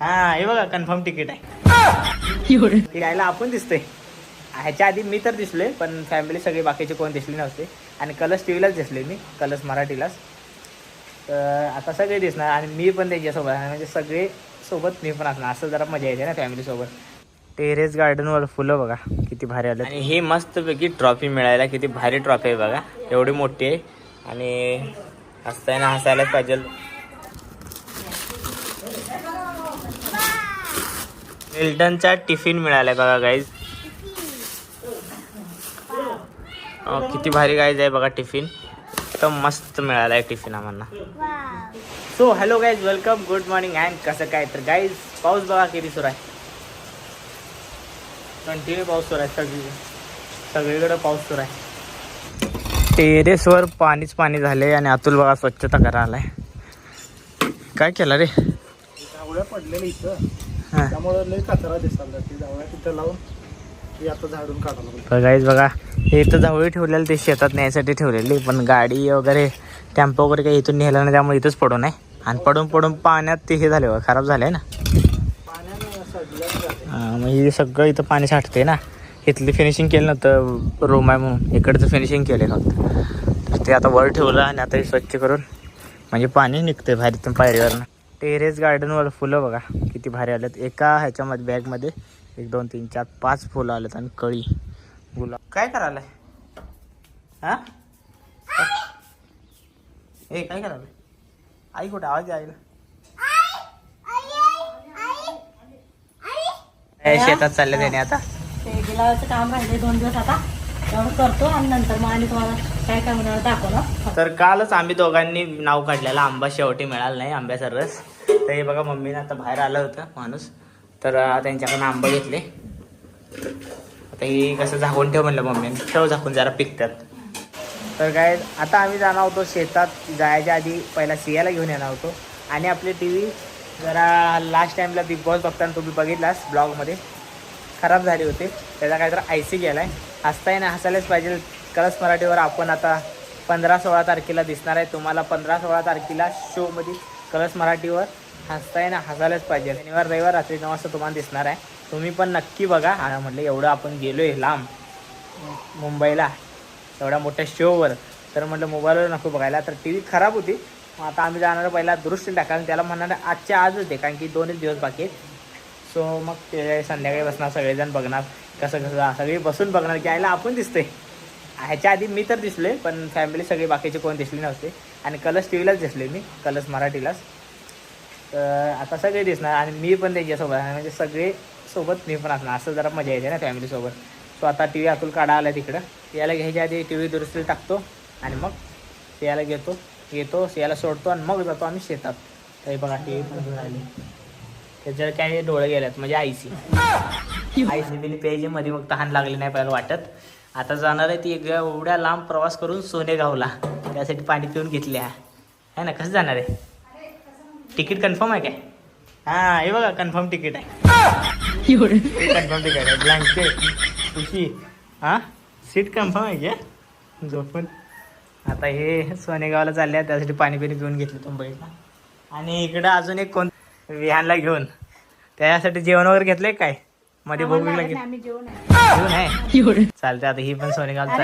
हा हे बघा कन्फर्म तिकीट आहे. यायला आपण दिसतोय. ह्याच्या आधी मी तर दिसलोय पण फॅमिली सगळे बाकीचे कोण दिसले नव्हते. आणि कलर्स टी व्हीलाच दिसले मी कलर्स मराठीलाच. तर आता सगळे दिसणार आणि मी पण त्यांच्यासोबत म्हणजे सगळे सोबत मी पण असणार. असं जरा मजा येते ना फॅमिलीसोबत टेरेस गार्डनवर फुलं बघा किती भारी आले आणि हे मस्तपैकी ट्रॉफी मिळायला किती भारी ट्रॉफी आहे बघा. एवढी मोठी आहे. आणि हसताना हसायलाच पाहिजे मिल्टनचा टिफिन मिळालाय बघा गाईज किती भारी गाईज आहे बघा टिफिन. तर मस्त मिळाला आहे टिफिन आम्हाला. So hello guys welcome good morning and कसं काय? तर गाईज पाऊस बघा किती सुरू आहे. कंटिन्यू पाऊस सुरू आहे सगळी सगळीकडे पाऊस सुरू आहे. टेरेसवर पाणीच पाणी झाले आणि अतुल बघा स्वच्छता करायला आहे काय केलं रे? जावळ्या पडलेल्या इथं. त्यामुळे लय कचरा दिसायला ती जावळ्या तिथं लावून ती आता झाडून काढायला लागली. तर गाईज बघा. हे इथं जवळ ठेवलेलं ते शेतात न्यायसाठी ठेवलेली पण गाडी वगैरे टेम्पो वगैरे काही इथून नेलं नाही त्यामुळे इथंच पडून आहे. आणि पडून पडून पाण्यात ते हे झाले खराब झाले ना. पाण्यानं सडल्यानं झालंय. हा, मग हे सगळं इथं पाणी साठते ना. इथली फिनिशिंग केलं नव्हतं रूम आहे म्हणून. इकडचं फिनिशिंग केलेलं होतं. तर ते आता वर ठेवलं आणि आता हे स्वच्छ करून म्हणजे पाणी निघतंय बाहेर पायरीवरनं. टेरेस गार्डनवर फुलं बघा किती भारी आलेत. एका ह्याच्यामध्ये बॅगमध्ये एक दोन तीन चार पाच फुलं आलेत आणि कळी. गुलाब. काय करायला हा? ए काय करायलाय? आई कुठे? आवाज द्या आईला. शेतात चालले त्याने आता. ते गिलावाचं काम राहिले दोन दिवस आता. करतो आणि नंतर मग आणि तुम्हाला काय काय होणार दाखवणार तर कालच आम्ही दोघांनी नाव काढलेलं आंबा शेवटी मिळाला नाही आंब्याचा रस तर हे बघा मम्मीने आता बाहेर आलं होतं माणूस. तर त्यांच्याकडनं आंबा घेतले. आता ही कसं झाकून ठेव म्हणलं मम्मीने. ठेव झाकून जरा पिकतात. तर काय आता आम्ही जाणार होतो शेतात. जायच्या आधी पहिला सियाला घेऊन येणार होतो. आणि आपली टी व्ही जरा लास्ट टाईमला बिग बॉस बघताना तुम्ही बघितलास ब्लॉगमध्ये. खराब झाली होती. त्याचा काय तर आय सी गेला आहे हसताय ना हसायलाच पाहिजे. कळस मराठीवर आपण आता पंधरा सोळा तारखेला दिसणार आहे. तुम्हाला पंधरा सोळा तारखेला शोमध्ये कळस मराठीवर हसताय ना हसायलाच पाहिजे. शनिवार रविवार रात्री नऊ वाजता तुम्हाला दिसणार आहे. तुम्ही पण नक्की बघा. म्हटलं एवढं आपण गेलो आहे लांब मुंबईला. एवढ्या मोठ्या शोवर तर म्हटलं मोबाईलवर नको बघायला. तर टी व्ही खराब होती. मग आता आम्ही जाणार पहिला दुरुस्ती टाकाल त्याला म्हणणार आजच्या आजच दे. कारण की दोनच दिवस बाकी आहेत. सो मग ते संध्याकाळी बसणार सगळेजण बघणार कसं कसं सगळी बसून बघणार की आईला आपण दिसतोय. ह्याच्या आधी मी तर दिसले पण फॅमिली सगळे बाकीचे कोण दिसले नव्हते. आणि कलर्स टी व्हीलाच दिसले मी कलर्स मराठीलाच. तर आता सगळे दिसणार आणि मी पण त्यांच्यासोबत आहे. म्हणजे सगळे सोबत मी पण असणार. असं जरा मजा येते ना फॅमिलीसोबत सो आता टी व्ही अतुल काढा आला तिकडं. याला घ्यायच्या आधी टी व्ही दुरुस्तीला टाकतो आणि मग सियाला घेतो घेतो सियाला सोडतो आणि मग जातो आम्ही शेतात. तरी बघा टी व्ही पण घेऊन त्याच्यावर काय डोळे गेल्यात म्हणजे आईसी. आईसी बिली प्यायची मध्ये मग तहान लागली नाही पाहिजे वाटत. आता जाणार आहे ती एक एवढ्या लांब प्रवास करून सोनेगावला. त्यासाठी पाणी पिऊन घेतले आहे ना कसं जाणार आहे? तिकीट कन्फर्म आहे काय? हा हे बघा कन्फर्म तिकीट आहे. कन्फर्म तिकीट आहे. ब्लँकेट खुशी हा? सीट कन्फर्म आहे का? झोपून. आता हे सोनेगावला चालले आहे त्यासाठी पाणी पिणी पिऊन घेतले मुंबईला आणि इकडं अजून एक कोण विहानला घेऊन. त्यासाठी जेवण वगैरे घेतलंय काय? मध्ये भोग लागेल. जेवण आहे. चालते आता ही पण सोनेगाव चालत.